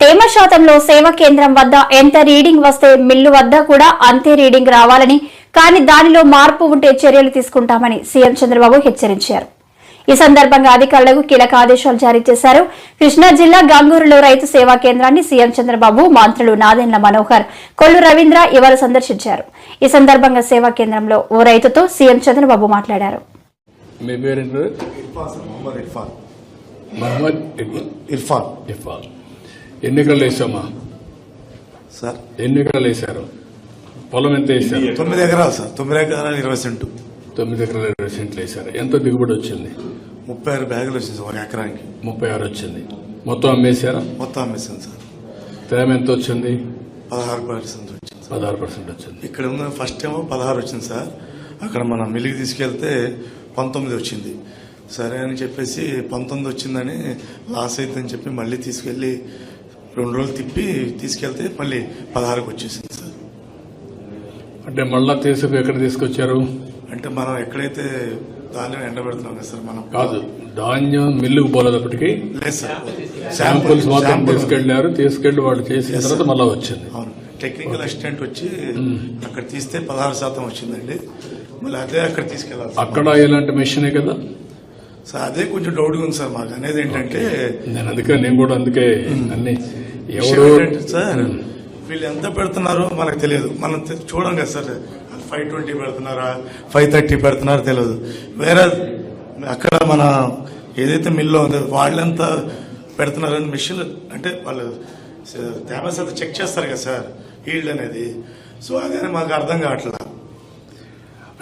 తేమ శాతంలో సేవా కేంద్రం వద్ద ఎంత రీడింగ్ వస్తే మిల్లు వద్ద కూడా అంతే రీడింగ్ రావాలని కానీ దానిలో మార్పు ఉంటే చర్యలు తీసుకుంటామని సీఎం చంద్రబాబు హెచ్చరించారు. ఈ సందర్భంగా అధికారులకు కీలక ఆదేశాలు జారీ చేశారు. కృష్ణా జిల్లా గంగూరులో రైతు సేవా కేంద్రాన్ని సీఎం చంద్రబాబు మంత్రులు నాదెండ్ల మనోహర్ కొల్లు రవీంద్ర ఇవాళ సందర్శించారు. ఈ సందర్భంగా సేవా కేంద్రంలో ఓ రైతుతో సీఎం చంద్రబాబు మాట్లాడారు. ఇర్ఫాన్. సార్ మొహమ్మద్ ఇర్ఫాన్ మహమ్మద్ ఇక్బాల్. ఇర్ఫాన్ ఇఫాల్ ఎన్ని ఎకరాలు వేసామా? సార్. ఎన్ని ఎకరాలు వేశారు? పొలం ఎంత వేశారు? తొమ్మిది ఎకరాలు సార్. తొమ్మిది ఎకరాలు ఇరవై సెంటు. తొమ్మిది ఎకరాలు ఇరవై సెంట్లు వేశారు. ఎంత దిగుబడి వచ్చింది? ముప్పై ఆరు బ్యాగులు వచ్చింది సార్ ఒక ఎకరానికి. ముప్పై ఆరు వచ్చింది. మొత్తం అమ్మేశారా? మొత్తం అమ్మేసింది సార్. తేమ ఎంత వచ్చింది? పదహారు పర్సెంట్ వచ్చింది పదహారు పర్సెంట్ వచ్చింది. ఇక్కడ ఉన్న ఫస్ట్ ఏమో పదహారు వచ్చింది సార్. అక్కడ మనం మిల్లికి తీసుకెళ్తే పంతొమ్మిది వచ్చింది. సరే అని చెప్పేసి పంతొమ్మిది వచ్చిందని లాస్ అవుతుందని చెప్పి మళ్ళీ తీసుకెళ్ళి రెండు రోజులు తిప్పి తీసుకెళ్తే మళ్ళీ పదహారుకి వచ్చేసింది సార్. అంటే మళ్ళా తీసుకు ఎక్కడ తీసుకొచ్చారు? అంటే మనం ఎక్కడైతే ధాన్యం ఎండబెడుతున్నాం కదా సార్ మనం. కాదు ధాన్యం మిల్లుకు పోలేటప్పటికి లేదు సార్. శాంపుల్స్ మాత్రం తీసుకెళ్ళారు తీసుకెళ్ళి వాళ్ళు చేసిన తర్వాత మళ్ళా వచ్చింది. అవును. టెక్నికల్ అసిస్టెంట్ వచ్చి అక్కడ తీస్తే పదహారు శాతం వచ్చిందండి. మళ్ళీ అదే అక్కడ తీసుకెళ్ళాలి. అక్కడ ఇలాంటి మెషినే కదా? సార్ అదే కొంచెం డౌట్గా ఉంది సార్ మాకు. అనేది ఏంటంటే నేను అందుకే నేను కూడా అందుకే అన్ని ఎవరు? సార్? వీళ్ళు ఎంత పెడుతున్నారో మనకు తెలియదు. మనం చూడం కదా సార్ ఫైవ్ ట్వంటీ పెడుతున్నారా? ఫైవ్ థర్టీ పెడుతున్నారో తెలియదు. వేరే అక్కడ మన ఏదైతే మిల్లో ఉందో వాళ్ళెంత పెడుతున్నారని మిషన్ అంటే వాళ్ళు తేమ చెక్ చేస్తారు కదా సార్ హీల్డ్ అనేది. సో అదే మాకు అర్థం కావట్లేదు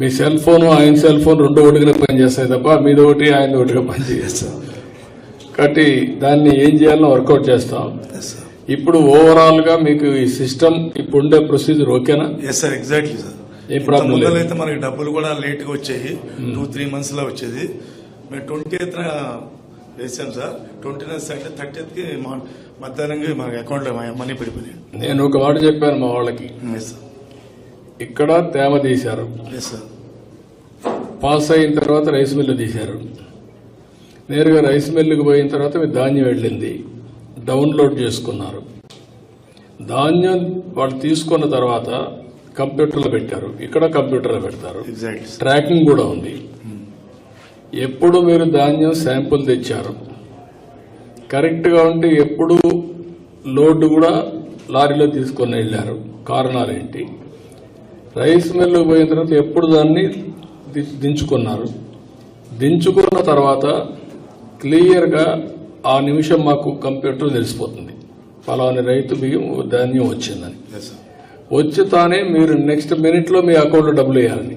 మీ సెల్ ఫోన్ ఆయన సెల్ ఫోన్ రెండు ఒకటిగా పనిచేస్తాయి తప్ప మీది ఒకటి ఆయన ఒకటిగా సార్ కాబట్టి దాన్ని ఏం చేయాలో వర్కౌట్ చేస్తాం. ఇప్పుడు ఓవరాల్గా మీకు ఈ సిస్టమ్ ఇప్పుడు ఉండే ప్రొసీజర్ ఓకేనా? ఎస్ సార్ ఎగ్జాక్ట్లీ సార్ ఏ ప్రాబ్లం లేదు. అయితే మనకి డబ్బులు కూడా లేట్గా వచ్చాయి టూ త్రీ మంత్స్లో వచ్చేది. మేము ట్వంటీ ఎయిత్ వేసాం సార్ ట్వంటీ నైన్త్ అంటే థర్టీ కి మధ్యాహ్నం మన అకౌంట్లో మనీ పడిపోయాయి నేను ఒక మాట చెప్పాను మా వాళ్ళకి. సార్ ఇక్కడ తేమ తీశారు. పాస్ అయిన తర్వాత రైస్ మిల్లు తీశారు. నేరుగా రైస్ మిల్లుకి పోయిన తర్వాత మీ ధాన్యం వెళ్ళింది. డౌన్లోడ్ చేసుకున్నారు. ధాన్యం వాళ్ళు తీసుకున్న తర్వాత కంప్యూటర్లో పెట్టారు. ఇక్కడ కంప్యూటర్లో పెడతారు. ట్రాకింగ్ కూడా ఉంది. ఎప్పుడు మీరు ధాన్యం శాంపుల్ తెచ్చారు? కరెక్ట్గా ఉంటే ఎప్పుడు లోడ్ కూడా లారీలో తీసుకొని వెళ్ళారు. కారణాలు ఏంటి? రైస్ మిల్లు పోయిన తర్వాత ఎప్పుడు దాన్ని దించుకున్నారు. దించుకున్న తర్వాత క్లియర్గా ఆ నిమిషం మాకు కంప్యూటర్ తెలిసిపోతుంది. ఫలాని రైతు బియ్యం ధాన్యం వచ్చిందని. వచ్చి తానే మీరు నెక్స్ట్ మినిట్లో మీ అకౌంట్లో డబ్బులు వేయాలని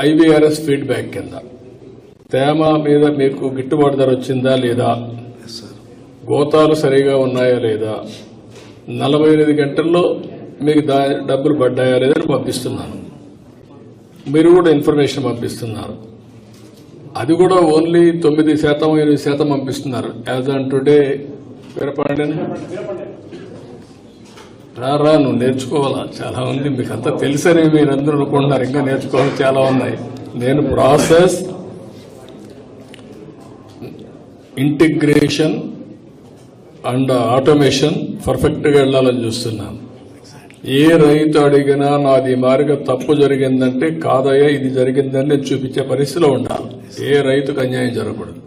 ఐబీఆర్ఎస్ ఫీడ్బ్యాక్ కింద. తేమ మీద మీకు గిట్టుబాటు ధర వచ్చిందా లేదా? గోతాలు సరిగా ఉన్నాయా లేదా? నలభై ఎనిమిది గంటల్లో మీకు దా డబ్బులు పడ్డాయా లేదా అని పంపిస్తున్నాను. మీరు కూడా ఇన్ఫర్మేషన్ పంపిస్తున్నారు. అది కూడా ఓన్లీ తొమ్మిది శాతం ఎనిమిది శాతం పంపిస్తున్నారు. As on today Veerapandian. రా రా నువ్వు నేర్చుకోవాలా? చాలా ఉంది. మీకు అంతా తెలుసని మీరు అందరూ అనుకుంటున్నారు. ఇంకా నేర్చుకోవాలి చాలా ఉన్నాయి. నేను ప్రాసెస్ ఇంటిగ్రేషన్ అండ్ ఆటోమేషన్ పర్ఫెక్ట్గా వెళ్ళాలని చూస్తున్నాను. ఏ రైతు అడిగినా నాది మారిగా తప్పు జరిగిందంటే కాదయ్యా ఇది జరిగిందని నేను చూపించే పరిస్థితిలో ఉండాలి. ఏ రైతుకు అన్యాయం జరగకూడదు.